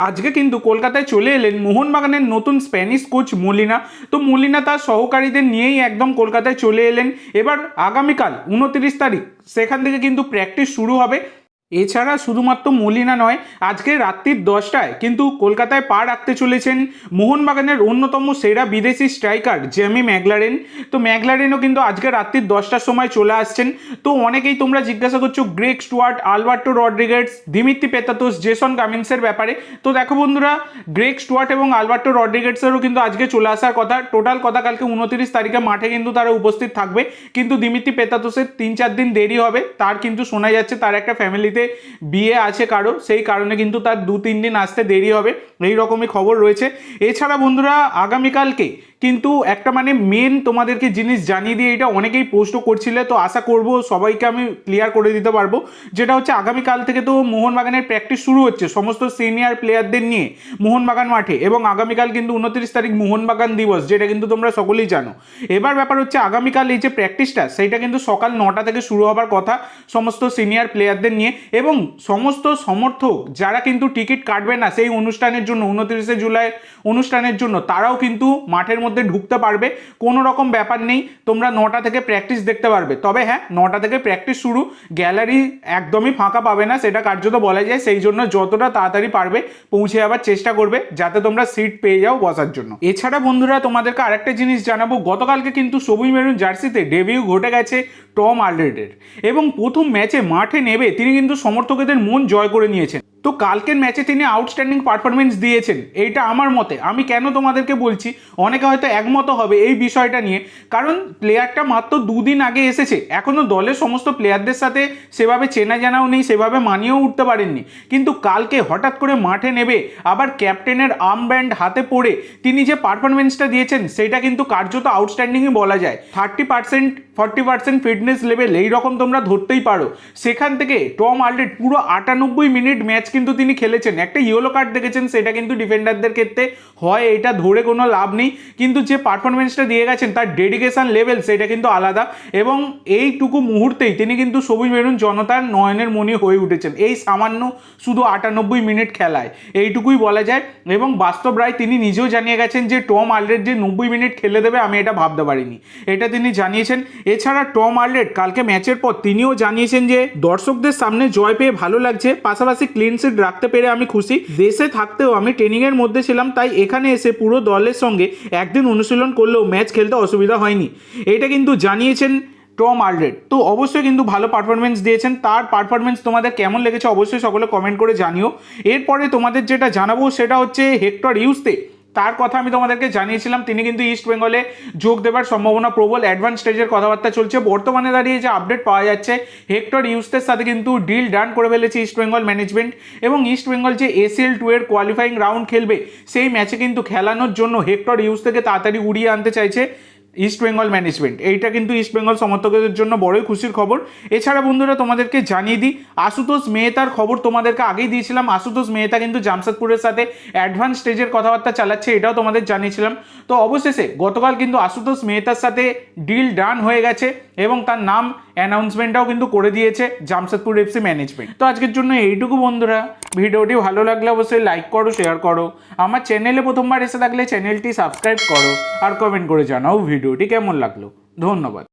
আজকে কিন্তু কলকাতায় চলে এলেন মোহনবাগানের নতুন স্প্যানিশ কোচ মলিনা। তো মলিনা তার সহকারীদের নিয়েই একদম কলকাতায় চলে এলেন। এবার আগামীকাল উনত্রিশ তারিখ, সেখান থেকে কিন্তু প্র্যাকটিস শুরু হবে। এছাড়া শুধুমাত্র মলিনা নয়, আজকে রাত্রির দশটায় কিন্তু কলকাতায় পা রাখতে চলেছেন মোহনবাগানের অন্যতম সেরা বিদেশি স্ট্রাইকার জেমি ম্যাগলারেন তো ম্যাগলারেনও কিন্তু আজকে রাত্রির দশটার সময় চলে আসছেন। তো অনেকেই তোমরা জিজ্ঞাসা করছ Greg Stuart, Alberto Rodriguez Dimitri Petratos Jason কামিন্সের ব্যাপারে। তো দেখো বন্ধুরা গ্রেক স্টুয়ার্ট এবং আলবার্টো রড্রিগেটসেরও কিন্তু আজকে চলে আসার কথা। টোটাল কথা কালকে উনত্রিশ তারিখে মাঠে কিন্তু তারা উপস্থিত থাকবে। কিন্তু দিমিত্রি পেতাতোসের তিন চার দিন দেরি হবে, তার কিন্তু শোনা যাচ্ছে তার একটা ফ্যামিলিতে বিয়ে আছে কারও, সেই কারণে কিন্তু তার দু তিন দিন আসতে দেরি হবে, এই রকমই খবর রয়েছে। এছাড়া বন্ধুরা, আগামীকালকে কিন্তু একটা মানে মেন তোমাদেরকে জিনিস জানিয়ে দিয়ে এটা অনেকেই পোস্টও করছিলে, তো আশা করব সবাইকে আমি ক্লিয়ার করে দিতে পারব। যেটা হচ্ছে আগামীকাল থেকে তো মোহনবাগানের প্র্যাকটিস শুরু হচ্ছে সমস্ত সিনিয়র প্লেয়ারদের নিয়ে মোহনবাগান মাঠে এবং আগামীকাল কিন্তু উনত্রিশ তারিখ মোহনবাগান দিবস, যেটা কিন্তু তোমরা সকলেই জানো। এবার ব্যাপার হচ্ছে আগামীকাল এই যে প্র্যাকটিসটা সেইটা কিন্তু সকাল নটা থেকে শুরু হবার কথা সমস্ত সিনিয়র প্লেয়ারদের নিয়ে এবং সমস্ত সমর্থক যারা কিন্তু টিকিট কাটবে না সেই অনুষ্ঠানের জন্য, উনত্রিশে জুলাই অনুষ্ঠানের জন্য, তারাও কিন্তু মাঠের মধ্যে ঢুকতে পারবে, কোনো রকম ব্যাপার নেই, তোমরা নটা থেকে প্র্যাকটিস দেখতে পারবে। তবে হ্যাঁ নটা থেকে প্র্যাকটিস শুরু গ্যালারি একদমই ফাঁকা পাবে না, সেটা কার্যত বলা যায়, সেই জন্য যতটা তাড়াতাড়ি পারবে, পৌঁছে যাওয়ার চেষ্টা করবে, যাতে তোমরা সিট পেয়ে যাও বসার জন্য। এছাড়া বন্ধুরা, তোমাদেরকে আরেকটা জিনিস জানাব, গতকালকে কিন্তু সবুজ মেরুন জার্সিতে ডেবিউ ঘটে গেছে টম আলরেডের এবং প্রথম ম্যাচে মাঠে নেবে, তিনি কিন্তু সমর্থকদের মন জয় করে নিয়েছেন। তো কালকের ম্যাচে তিনি আউটস্ট্যান্ডিং পারফরমেন্স দিয়েছেন, এইটা আমার মতে। আমি কেন তোমাদেরকে বলছি, অনেকে হয়তো একমত হবে এই বিষয়টা নিয়ে। কারণ প্লেয়ারটা মাত্র দুদিন আগে এসেছে এখনও দলের সমস্ত প্লেয়ারদের সাথে সেভাবে চেনা জানাও নেই, সেভাবে মানিয়েও উঠতে পারেননি। কিন্তু কালকে হঠাৎ করে মাঠে নেবে, আবার ক্যাপ্টেনের আর্ম ব্যান্ড হাতে পড়ে তিনি যে পারফরমেন্সটা দিয়েছেন, সেটা কিন্তু কার্যত আউটস্ট্যান্ডিংই বলা যায়। Thirty percent forty percent fitness level এই রকম তোমরা ধরতেই পারো। সেখান থেকে টম আলরেড পুরো আটানব্বই মিনিট ম্যাচ কিন্তু তিনি খেলেছেন। একটা ইয়েলো কার্ড দেখেছেন, সেটা কিন্তু ডিফেন্ডারদের ক্ষেত্রে হয়, এটা ধরে কোনো লাভ নেই। কিন্তু যে পারফরমেন্সটা দিয়ে গেছেন, তার ডেডিকেশন লেভেল সেটা কিন্তু আলাদা। এবং এইটুকু মুহূর্তেই তিনি কিন্তু সবুজ মেরুন জনতার নয়নের মণি হয়ে উঠেছেন। এই সামান্য শুধু আটানব্বই মিনিট খেলায়। এইটুকুই বলা যায়। এবং বাস্তব রায় তিনি নিজেও জানিয়ে গেছেন যে, টম আলরেড যে নব্বই মিনিট খেলে দেবে, আমি এটা ভাবতে পারিনি। এটা তিনি জানিয়েছেন। এছাড়া টম আর্লেট কালকে ম্যাচের পর তিনিও জানিয়েছেন যে দর্শকদের সামনে জয় পেয়ে ভালো লাগছে। পাশাপাশি ক্লিন সিট রাখতে পেরে আমি খুশি। দেশে থাকতেও আমি ট্রেনিংয়ের মধ্যে ছিলাম, তাই এখানে এসে পুরো দলের সঙ্গে একদিন অনুশীলন করলেও ম্যাচ খেলতে অসুবিধা হয়নি। এটা কিন্তু জানিয়েছেন টম আলরেড তো অবশ্যই কিন্তু ভালো পারফরমেন্স দিয়েছেন। তার পারফরমেন্স তোমাদের কেমন লেগেছে অবশ্যই সকলে কমেন্ট করে জানিও। এরপরে তোমাদের যেটা জানাব সেটা হচ্ছে হেক্টর ইউসতে তার কথা আমি তোমাদেরকে জানিয়েছিলাম, তিনি কিন্তু ইস্ট বেঙ্গলে যোগ দেবার সম্ভাবনা প্রবল অ্যাডভান্স স্টেজের কথাবার্তা চলছে। বর্তমানে দাঁড়িয়ে যে আপডেট পাওয়া যাচ্ছে হেক্টর ইউস্টের সাথে কিন্তু ডিল ডান করে ফেলেছে ইস্ট বেঙ্গল ম্যানেজমেন্ট এবং ইস্ট বেঙ্গল যে এসিএল টু এর কোয়ালিফাইং রাউন্ড খেলবে, সেই ম্যাচে কিন্তু খেলানোর জন্য হেক্টর ইউস থেকে তাড়াতাড়ি উড়িয়ে আনতে চাইছে। ইস্ট বেঙ্গল ম্যানেজমেন্ট এইটা কিন্তু ইস্ট বেঙ্গল সমর্থকদের জন্য বড়ই খুশির খবর। এছাড়া বন্ধুরা, তোমাদেরকে জানিয়ে দিই, আশুতোষ মেহতার খবর তোমাদেরকে আগেই দিয়েছিলাম। আশুতোষ মেহতা কিন্তু জামশেদপুরের সাথে অ্যাডভান্স স্টেজের কথাবার্তা চালাচ্ছে, এটাও তোমাদের জানিয়েছিলাম। তো অবশেষে গতকাল কিন্তু আশুতোষ মেহতার সাথে ডিল ডান হয়ে গেছে। এবং তার নাম অ্যানাউন্সমেন্টটাও কিন্তু করে দিয়েছে জামশেদপুর এফসি ম্যানেজমেন্ট তো আজকের জন্য এইটুকু বন্ধুরা। ভিডিওটি ভালো লাগলে অবশ্যই লাইক করো শেয়ার করো। আমার চ্যানেলে প্রথমবার এসে থাকলে চ্যানেলটি সাবস্ক্রাইব করো আর কমেন্ট করে জানাও ভিডিওটি কেমন লাগল। ধন্যবাদ।